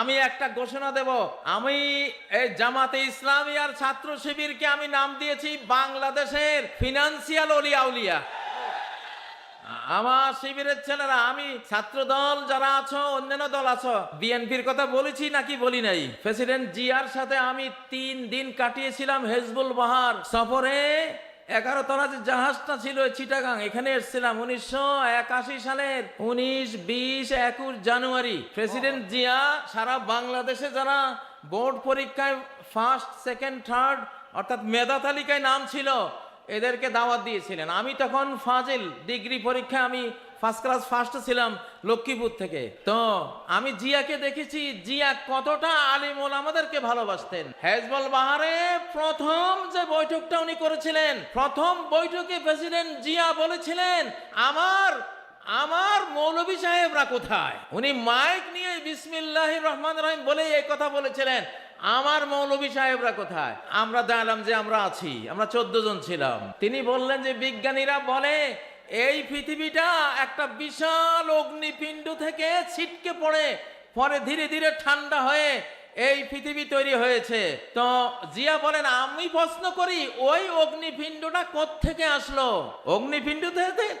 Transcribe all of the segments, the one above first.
আমি একটা ঘোষণা দেব। আমি এই জামাতে ইসলামী আর ছাত্র শিবিরকে আমি নাম দিয়েছি বাংলাদেশের ফিনান্সিয়াল অলিয়া উলিয়া আমার শিবিরের ছেলেরা, আমি ছাত্র দল যারা আছো, অন্যান্য দল আছো, বিএনপির কথা বলেছি নাকি বলি নাই? প্রেসিডেন্ট জিয়ার সাথে আমি তিন দিন কাটিয়েছিলাম হেজবুল বাহার সফরে। এগারো তলা যে জাহাজটা ছিল চিটাগাং এখানে এসেছিলাম উনিশশো একাশি সালের উনিশ বিশ একুশ জানুয়ারি। প্রেসিডেন্ট জিয়া সারা বাংলাদেশে যারা বোর্ড পরীক্ষায় ফার্স্ট সেকেন্ড থার্ড অর্থাৎ মেধা তালিকায় নাম ছিল এদেরকে দাওয়াত দিয়েছিলেন। আমি তখন ফাজিল ডিগ্রি পরীক্ষায় আমি ফার্স্ট ক্লাস ফার্স্ট ছিলাম লক্ষ্মীপুর থেকে। তো আমি জিয়াকে দেখেছি, জিয়া কতটা আলিমুল আমাদেরকে ভালোবাসতেন। হেজবল বাহারে প্রথম যে বৈঠকটা উনি করেছিলেন, প্রথম বৈঠকে প্রেসিডেন্ট জিয়া বলেছিলেন, আমার আমার মৌলভী সাহেবরা কোথায়? উনি মাইক নিয়ে বিসমিল্লাহ রহমান রহিম বলে এই কথা বলেছিলেন, আমার মৌলভী সাহেবরা কোথায়? আমরা জানলাম যে আমরা আছি, আমরা চোদ্দ জন ছিলাম। তিনি বললেন যে বিজ্ঞানীরা বলে এই পৃথিবীটা একটা বিশাল অগ্নিপিণ্ড থেকে ছিটকে পড়ে। পরে ধীরে ধীরে ঠান্ডা হয়ে এই পৃথিবী তৈরি হয়েছে। তো জিয়া বলেন, আমি প্রশ্ন করি, ওই অগ্নিপিণ্ডটা থেকে আসলো? অগ্নিপিণ্ড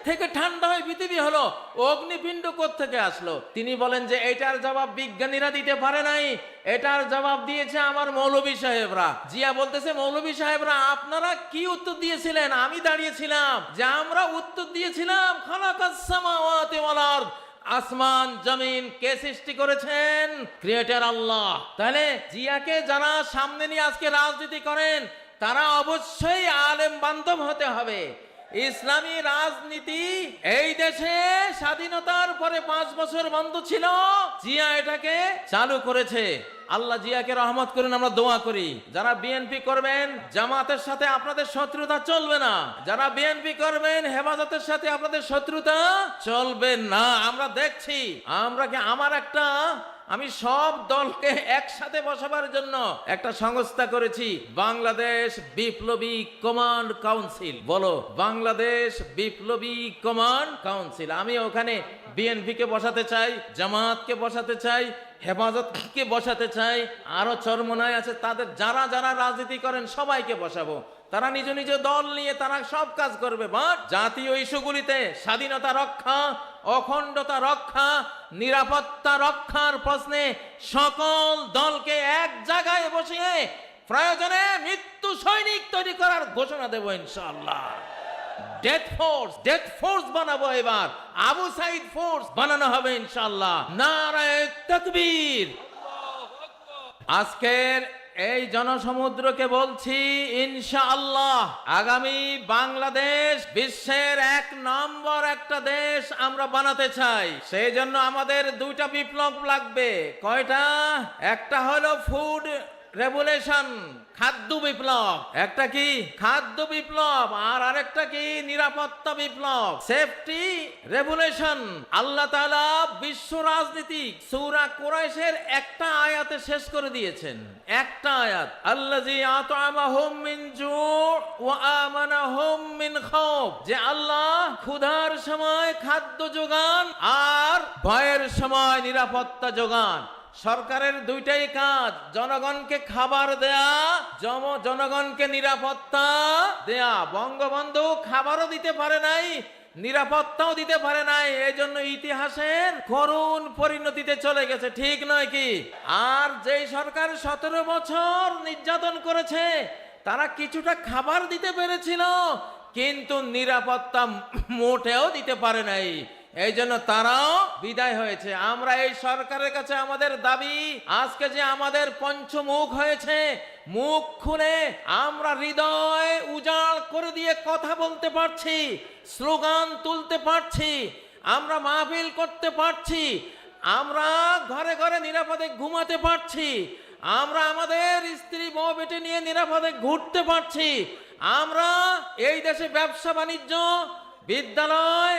থেকে- ঠান্ডা হয়ে পৃথিবী হলো। অগ্নিপিণ্ড থেকে আসলো? তিনি বলেন যে, এটার জবাব বিজ্ঞানীরা দিতে পারে নাই। এটার জবাব দিয়েছে আমার মৌলভী সাহেবরা। জিয়া বলতেছে, মৌলভী সাহেবরা, আপনারা কি উত্তর দিয়েছিলেন? আমি দাঁড়িয়েছিলাম যে, আমরা উত্তর দিয়েছিলাম, খালাকাস সামাওয়াতি ওয়াল আরদ। আসমান, জমিন কে সৃষ্টি করেছেন? ক্রিয়েটার আল্লাহ। তাহলে জিয়াকে যারা সামনে নিয়ে আজকে রাজনীতি করেন, তারা অবশ্যই আলেম বান্ধব হতে হবে। ইসলামী রাজনীতি এই দেশে স্বাধীনতার পরে পাঁচ বছর বন্ধ ছিল, জিয়া এটাকে চালু করেছে। আল্লাহ জিয়াকে রহমত করুন, আমরা দোয়া করি। যারা বিএনপি করবেন, জামাতের সাথে আপনাদের শত্রুতা চলবে না। যারা বিএনপি করবেন, হেফাজতের সাথে আপনাদের শত্রুতা চলবে না। আমরা দেখছি, আমরা কি আমার একটা, আমি সব দলকে একসাথে বসাবার জন্য একটা সংস্থা করেছি, বাংলাদেশ বিপ্লবী কমান্ড কাউন্সিল। বলো, বাংলাদেশ বিপ্লবী কমান্ড কাউন্সিল। আমি ওখানে বিএনপি কে বসাতে চাই জামাতকে বসাতে চাই, হেফাজতকে বসাতে চাই, আরও চরমনায় আছে, তাদের যারা যারা রাজনীতি করেন সবাইকে বসাবো। তারা নিজ নিজ দল নিয়ে তারা সব কাজ করবে, বাট জাতীয় ইস্যুগুলিতে স্বাধীনতা রক্ষা, অখণ্ডতা রক্ষা, নিরাপত্তা রক্ষার প্রশ্নে সকল দলকে এক জায়গায় বসিয়ে প্রয়োজনে মৃত্যু সৈনিক তৈরি করার ঘোষণা দেব ইনশাআল্লাহ। ডেথ ফোর্স ডেথ ফোর্স বানাবো এবার। আবু সাইদ ফোর্স বানানো হবে ইনশাআল্লাহ। নারায় তকবীর। আজকের এই জনসমুদ্রকে বলছি, ইনশাআল্লাহ, আগামী বাংলাদেশ বিশ্বের এক নম্বর একটা দেশ আমরা বানাতে চাই। সেই জন্য আমাদের দুইটা বিপ্লব লাগবে। কয়টা? একটা হলো ফুড রেভুলেশন খাদ্য বিপ্লব। একটা কি? খাদ্য বিপ্লব আর আরেকটা কি? নিরাপত্তা বিপ্লব। সেফটি রেভুলেশন আল্লাহ তাআলা বিশ্ব রাজনীতি সূরা কুরাইশের একটা আয়াতে শেষ করে দিয়েছেন। একটা আয়াত। আল্লাযী আতআমাহুম মিন জু' ওয়া আমানাহুম মিন খাউফ। যে আল্লাহ ক্ষুধার সময় খাদ্য যোগান আর ভয়ের সময় নিরাপত্তা যোগান। সরকারের দুইটাই কাজ, জনগণকে খাবার দেয়া, জম- জনগণকে নিরাপত্তা দেয়া। বঙ্গবন্ধু খাবারও দিতে পারে নাই, নিরাপত্তাও দিতে পারে নাই এই জন্য ইতিহাসের করুণ পরিণতিতে চলে গেছে, ঠিক নয় কি? আর যেই সরকার সতেরো বছর নির্যাতন করেছে, তারা কিছুটা খাবার দিতে পেরেছিল, কিন্তু নিরাপত্তা মোটেও দিতে পারে নাই। এই জন্য তারাও বিদায় হয়েছে। আমরা এই সরকারের কাছে আমাদের দাবি, আজকে যে আমাদের পঞ্চমুখ হয়েছে, মুখ খুলে আমরা হৃদয় উজাড় করে দিয়ে কথা বলতে পারছি, স্লোগান তুলতে পারছি, আমরা মাহফিল করতে পারছি, আমরা ঘরে ঘরে নিরাপদে ঘুমাতে পারছি, আমরা আমাদের স্ত্রী বউ বেটে নিয়ে নিরাপদে ঘুরতে পারছি, আমরা এই দেশে ব্যবসা বাণিজ্য, বিদ্যালয়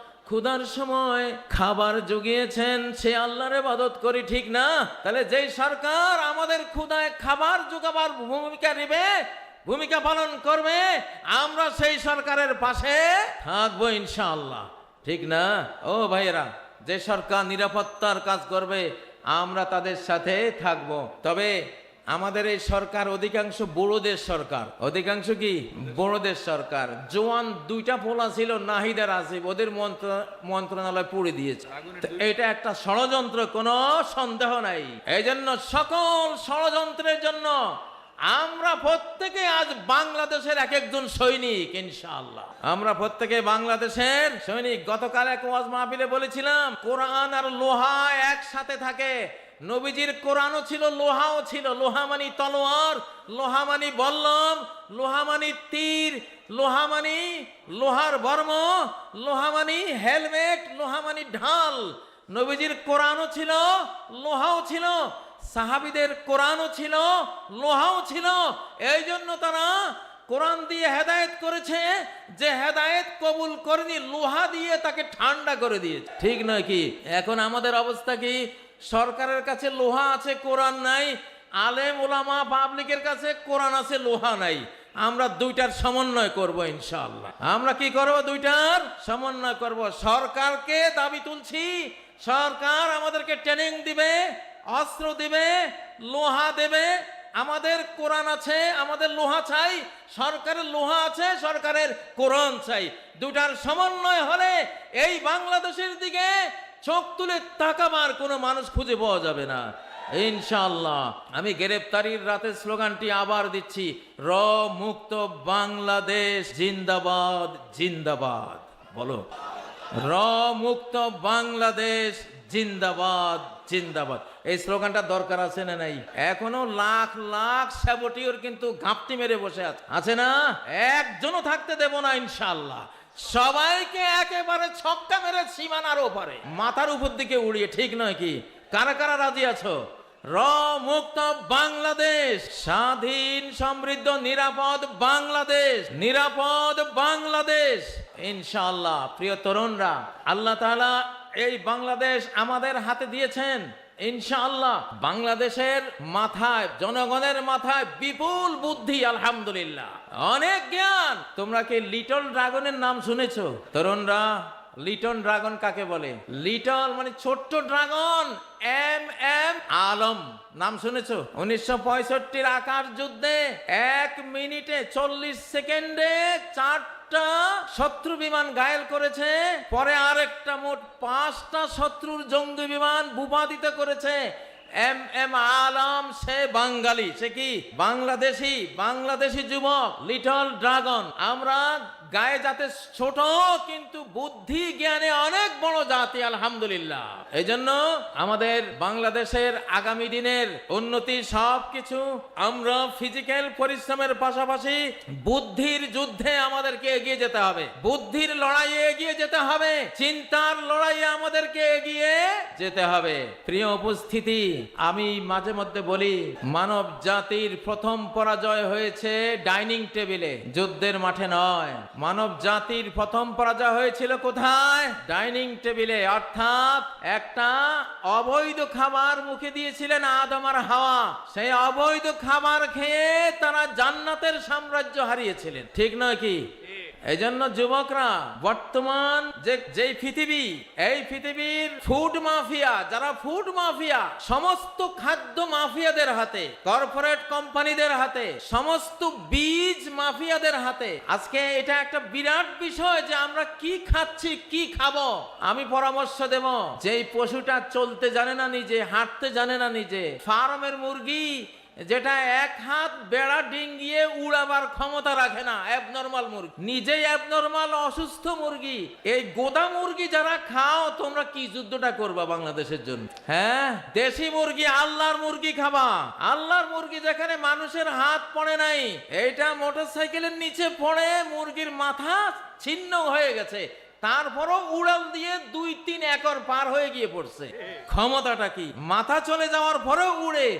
ক্ষুধার সময় খাবার জুগিয়েছেন, সে আল্লাহর ইবাদত করি ঠিক না? তাহলে যেই সরকার আমাদের ক্ষুধায় খাবার যোগাবার ভূমিকা নেবে, ভূমিকা পালন করবে, আমরা সেই সরকারের পাশে থাকব ইনশাআল্লাহ। ঠিক না? ও ভাইয়েরা, যে সরকার নিরাপত্তার কাজ করবে, আমরা তাদের সাথে থাকব। তবে আমাদের এই সরকার অধিকাংশ বড়দের সরকার। অধিকাংশ কি? বড়দের সরকার। জোয়ান দুইটা পোলা ছিল, নাহিদার আসিফ, ওদের মন্ত্র, মন্ত্রণালয় পুড়ে দিয়েছে। এটা একটা ষড়যন্ত্র, কোনো সন্দেহ নাই। এই জন্য সকল ষড়যন্ত্রের জন্য আমরা প্রত্যেকে আজ বাংলাদেশের এক একজন সৈনিক, ইনশাআল্লাহ। আমরা প্রত্যেকে বাংলাদেশের সৈনিক। গতকাল এক ওয়াজ মাহফিলে বলেছিলাম, কোরআন আর লোহা একসাথে থাকে নবীজির কোরআনও ছিল, লোহাও ছিল। লোহা মানি তলোয়ার, লোহা মানি বল্লম, লোহা মানি তীর, লোহা মানি লোহার বর্ম, লোহা মানি হেলমেট, লোহা মানি ঢাল। নবীজির কোরআনও ছিল, লোহাও ছিল। সাহাবিদের কোরআনও ছিল, লোহাও ছিল। এই জন্য তারা কোরআন দিয়ে হেদায়েত করেছে, যে হেদায়েত কবুল করেনি, লোহা দিয়ে তাকে ঠান্ডা করে দিয়েছে। ঠিক নয় কি? এখন আমাদের অবস্থা কি? সরকারের কাছে লোহা আছে, কোরআন নাই। আলেম ওলামা পাবলিকের কাছে কোরআন আছে, লোহা নাই। আমরা দুইটার সমন্বয় করব ইনশাআল্লাহ। আমরা কি করব দুইটার? সমন্বয় করব। সরকারকে দাবি তুলছি, সরকার আমাদেরকে ট্রেনিং দিবে, অস্ত্র দিবে, লোহা দেবে। আমাদের কোরআন আছে, আমাদের লোহা চাই, সরকারের লোহা আছে, সরকারের কোরআন চাই। দুটার সমন্বয় হলে এই বাংলাদেশের দিকে চোখ তুলে তাকাবার কোনো মানুষ খুঁজে পাওয়া যাবে না। ইনশাল্লাহ আমি গ্রেপ্তারির রাতের স্লোগানটি আবার দিচ্ছি র মুক্ত বাংলাদেশ জিন্দাবাদ জিন্দাবাদ। বলো র মুক্ত বাংলাদেশ জিন্দাবাদ জিন্দাবাদ। এই স্লোগানটা দরকার আছে না নাই? এখনও লাখ লাখ স্যাবটিওর কিন্তু ঘাপটি মেরে বসে আছে। আছে না? একজনও থাকতে দেব না ইনশাল্লাহ সবাইকে একেবারে ছক্কা মেরে সীমানার ওপারে। মাথার উপর দিকে উড়িয়ে, ঠিক নয় কি? কারা কারা রাজি আছো? র মুক্ত বাংলাদেশ, স্বাধীন, সমৃদ্ধ, নিরাপদ বাংলাদেশ নিরাপদ বাংলাদেশ। ইনশাআল্লাহ, প্রিয় তরুণরা, আল্লাহ তাআলা এই বাংলাদেশ আমাদের হাতে দিয়েছেন। ইনশাআল্লাহ বাংলাদেশের মাথায়, জনগণের মাথায় বিপুল বুদ্ধি, আলহামদুলিল্লাহ। অনেক জ্ঞান। তোমরা কি লিটল ড্রাগনের নাম শুনেছো? তরুণরা লিটন ড্রাগন কাকে বলে? লিটল মানে ছোট্ট ড্রাগন, এম এম আলম। নাম শুনেছো? উনিশশো পঁয়ষট্টির আকার যুদ্ধে এক মিনিটে চল্লিশ সেকেন্ডে চারটা শত্রু বিমান ঘায়েল করেছে, পরে আর একটা মোট পাঁচটা শত্রুর জঙ্গি বিমান ভূপাতিত করেছে। এম এম আলম, সে বাঙালি, সে কি? বাংলাদেশি বাংলাদেশি যুবক, লিটল ড্রাগন। আমরা গায়ে যাতে ছোট, কিন্তু বুদ্ধি জ্ঞানে অনেক বড় জাতি, আলহামদুলিল্লাহ। এই জন্য আমাদের বাংলাদেশের আগামী দিনের উন্নতি সব কিছু আমরা ফিজিক্যাল পরিশ্রমের পাশাপাশি বুদ্ধির যুদ্ধে আমাদেরকে এগিয়ে যেতে হবে। বুদ্ধির লড়াইয়ে এগিয়ে যেতে হবে, চিন্তার লড়াইয়ে আমাদেরকে এগিয়ে যেতে হবে। প্রিয় উপস্থিতি, আমি মাঝে মধ্যে বলি, মানব জাতির প্রথম পরাজয় হয়েছে ডাইনিং টেবিলে, যুদ্ধের মাঠে নয়। মানব জাতির প্রথম পরাজয় হয়েছিল কোথায়? ডাইনিং টেবিলে। অর্থাৎ একটা অবৈধ খাবার মুখে দিয়েছিলেন আদম আর হাওয়া। সেই অবৈধ খাবার খেয়ে তারা জান্নাতের সাম্রাজ্য হারিয়েছিলেন। ঠিক নয় কি? এই জন্য যুবকরা, বর্তমান যে, যেই পৃথিবী, এই পৃথিবীর ফুড মাফিয়া যারা ফুড মাফিয়া সমস্ত খাদ্য মাফিয়াদের হাতে কর্পোরেট কোম্পানিদের হাতে, সমস্ত বীজ মাফিয়াদের হাতে, আজকে এটা একটা বিরাট বিষয় যে আমরা কি খাচ্ছি, কি খাব, আমি পরামর্শ দেব। যেই পশুটা চলতে জানে না নিজে, হাঁটতে জানে না নিজে ফার্মের মুরগি যেটা এক হাত বেড়া ডিঙ্গিয়ে উড়াবার ক্ষমতা রাখে না অ্যাবনর্মাল মুরগি। নিজেই অ্যাবনর্মাল অসুস্থ মুরগি। এই গোদা মুরগি যারা খাও, তোমরা কি যুদ্ধটা করবা বাংলাদেশের জন্য? হ্যাঁ? দেশি মুরগি, আল্লাহর মুরগি খাবা। আল্লাহর মুরগি যেখানে মানুষের হাত পড়ে নাই, এইটা মোটর সাইকেলের নিচে পড়ে, মুরগির মাথা ছিন্ন হয়ে গেছে। তারপরও উড়াল দিয়ে দুই তিন একর পার হয়ে গিয়ে পড়ছে। ক্ষমতাটা কি? মাথা চলে যাওয়ার পরেও উড়ে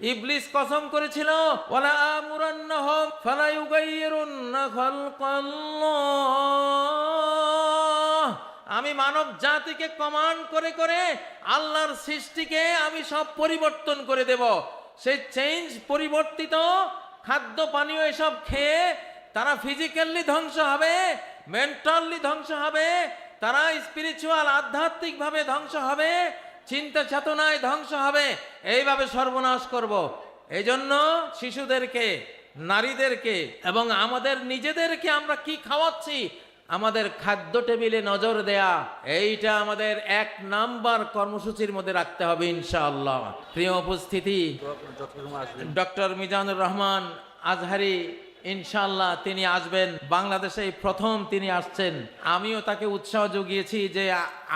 ইবলিস কসম করেছিল, ওয়ালা আমুরান্নাহুম ফালা ইউগাইয়িরুন্না খালকাল্লাহ। আমি মানব জাতিকে কমান্ড করে করে আল্লাহর সৃষ্টিকে আমি সব পরিবর্তন করে দেব। সেই চেঞ্জ পরিবর্তিত খাদ্য, পানীয় এসব খেয়ে তারা ফিজিক্যালি ধ্বংস হবে মেন্টালি ধ্বংস হবে, তারা স্পিরিচুয়াল আধ্যাত্মিকভাবে ধ্বংস হবে। চিন্তা চেতনায় ধ্বংস হবে। এইভাবে সর্বনাশ করব। এই জন্য শিশুদেরকে নারীদেরকে এবং আমাদের নিজেদেরকে আমরা কি খাওয়াচ্ছি? আমাদের খাদ্য টেবিলে নজর দেয়া। এইটা আমাদের এক নাম্বার কর্মসূচির মধ্যে রাখতে হবে ইনশাআল্লাহ। প্রিয় উপস্থিতি ডক্টর মিজানুর রহমান আজহারি ইনশাল্লাহ তিনি আসবেন। বাংলাদেশে প্রথম তিনি আসছেন। আমিও তাকে উৎসাহ যোগিয়েছি যে,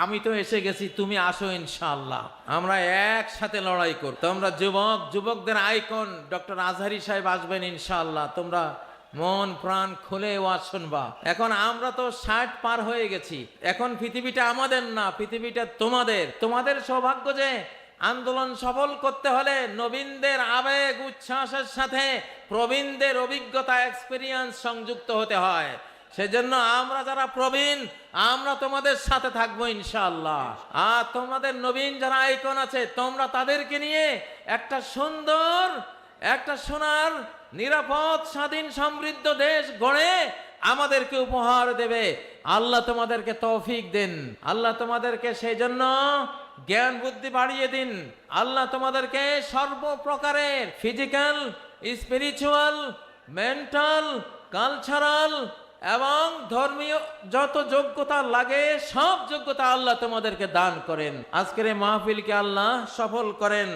আমি তো এসে গেছি, তুমি আসো ইনশাল্লাহ আমরা একসাথে লড়াই করব। তোমরা যুবক, যুবকদের আইকন ডক্টর আজহারি সাহেব আসবেন ইনশাল্লাহ তোমরা মন, প্রাণ খুলে শুনবা। এখন আমরা তো ষাট পার হয়ে গেছি। এখন পৃথিবীটা আমাদের না, পৃথিবীটা তোমাদের। তোমাদের সৌভাগ্য যে আন্দোলন সফল করতে হলে নবীনদের আবেগ, উচ্ছ্বাসের সাথে প্রবীণদের অভিজ্ঞতা এক্সপিরিয়েন্স সংযুক্ত হতে হয়। সেজন্য আমরা যারা প্রবীণ, আমরা তোমাদের সাথে থাকব ইনশাআল্লাহ। আর তোমাদের নবীন যারা আইকন আছে, তোমরা তাদেরকে নিয়ে একটা সুন্দর, একটা সোনার, নিরাপদ, স্বাধীন, সমৃদ্ধ দেশ গড়ে আমাদেরকে উপহার দেবে। আল্লাহ তোমাদেরকে তৌফিক দিন। আল্লাহ তোমাদেরকে সেই জন্য জ্ঞান বুদ্ধি বাড়িয়ে দিন। আল্লাহ তোমাদেরকে সর্বপ্রকারের ফিজিক্যাল স্পিরিচুয়াল মেন্টাল কালচারাল এবং ধর্মীয় যত যোগ্যতা লাগে, সব যোগ্যতা আল্লাহ তোমাদেরকে দান করেন। আজকের এই মাহফিলকে আল্লাহ সফল করেন।